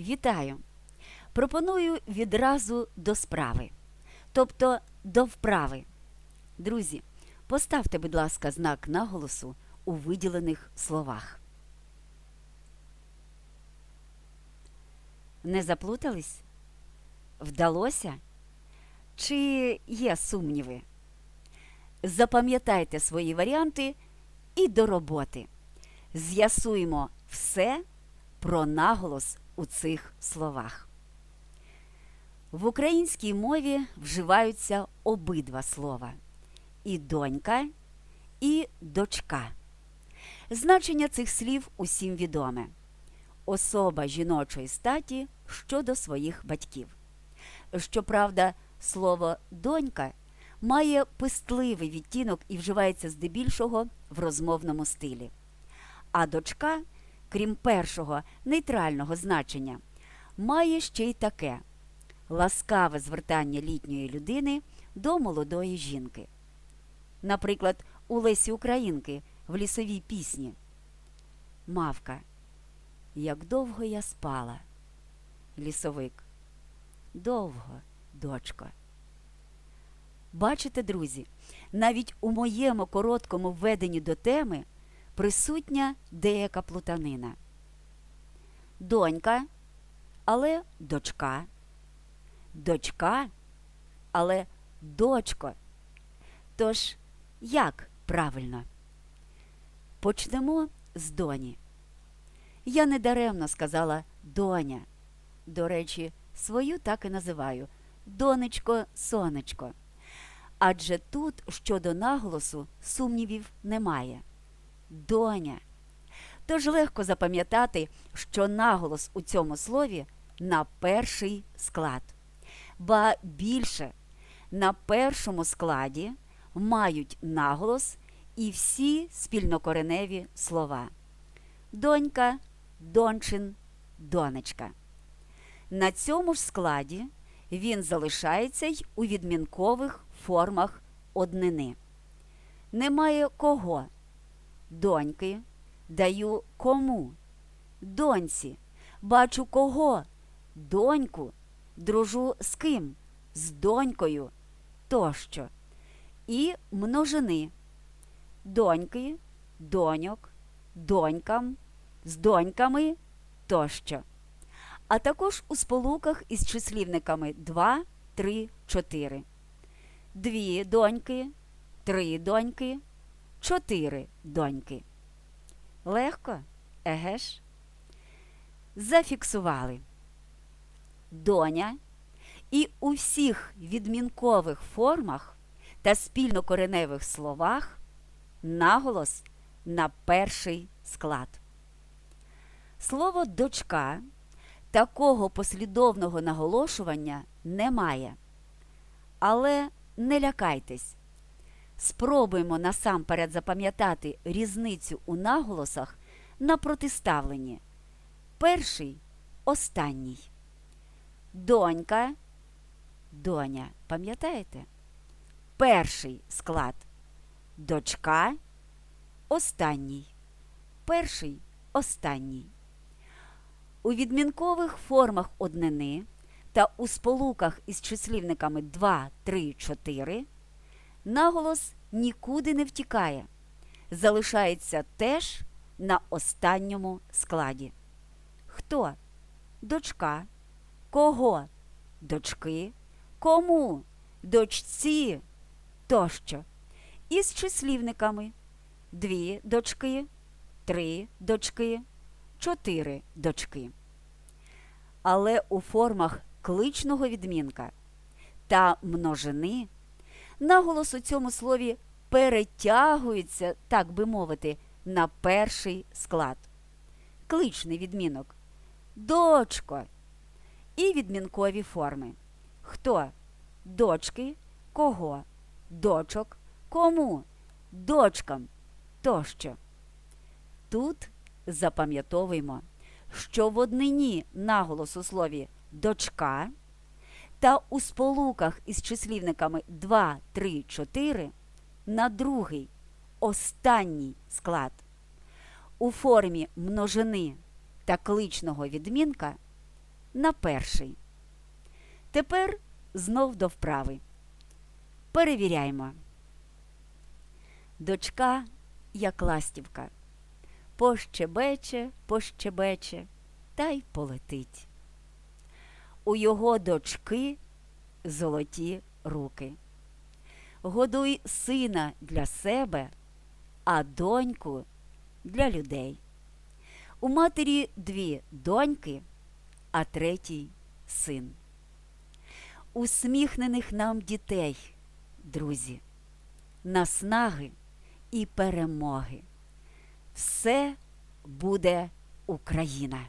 Вітаю! Пропоную відразу до справи, тобто до вправи. Друзі, поставте, будь ласка, знак наголосу у виділених словах. Не заплутались? Вдалося? Чи є сумніви? Запам'ятайте свої варіанти і до роботи. З'ясуємо все про наголос у цих словах. В українській мові вживаються обидва слова і донька, і дочка. Значення цих слів усім відоме. Особа жіночої статі щодо своїх батьків. Щоправда, слово донька має пестливий відтінок і вживається здебільшого в розмовному стилі. А дочка, крім першого нейтрального значення, має ще й таке ласкаве звертання літньої людини до молодої жінки. Наприклад, у Лесі Українки в лісовій пісні Мавка. Як довго я спала. Лісовик. Довго, дочко. Бачите, друзі, навіть у моєму короткому введенні до теми присутня деяка плутанина. Донька, але дочка. Дочка, але дочко. Тож, як правильно? Почнемо з доні. Я недаремно сказала доня. До речі, свою так і називаю донечко, сонечко. Адже тут щодо наголосу сумнівів немає. Доня. Тож легко запам'ятати, що наголос у цьому слові на перший склад. Ба більше на першому складі мають наголос і всі спільнокореневі слова. Донька, дончин, донечка. На цьому ж складі він залишається й у відмінкових формах однини. Немає кого. Доньки даю кому. Доньці. Бачу кого. Доньку. Дружу з ким? З донькою тощо. І множини. Доньки, доньок, донькам, з доньками тощо. А також у сполуках із числівниками 2, 3, 4. Дві доньки, три доньки, чотири доньки. Легко? Еге ж? Зафіксували. Доня і у всіх відмінкових формах та спільнокореневих словах наголос на перший склад. Слово дочка такого послідовного наголошування немає. Але не лякайтесь. Спробуємо насамперед запам'ятати різницю у наголосах на протиставленні. Перший останній. Донька, доня, пам'ятаєте? Перший склад. Дочка, останній. Перший останній. У відмінкових формах однини та у сполуках із числівниками 2, 3, 4 наголос нікуди не втікає, залишається теж на останньому складі. Хто? Дочка. Кого? Дочки. Кому? Дочці тощо. Із числівниками дві дочки, три дочки, чотири дочки. Але у формах кличного відмінка та множини наголос у цьому слові перетягується, так би мовити, на перший склад. Кличний відмінок дочко і відмінкові форми. Хто? Дочки, кого? Дочок, кому? Дочкам тощо. Тут запам'ятовуємо, що в однині наголос у слові дочка та у сполуках із числівниками 2, 3, 4 на другий останній склад. У формі множини та кличного відмінка на перший. Тепер знов до вправи. Перевіряємо. Дочка, як ластівка, пощебече, пощебече, та й полетить. У його дочки золоті руки. Годуй сина для себе, а доньку для людей. У матері дві доньки, а третій син. Усміхнених нам дітей, друзі, наснаги і перемоги. Все буде Україна!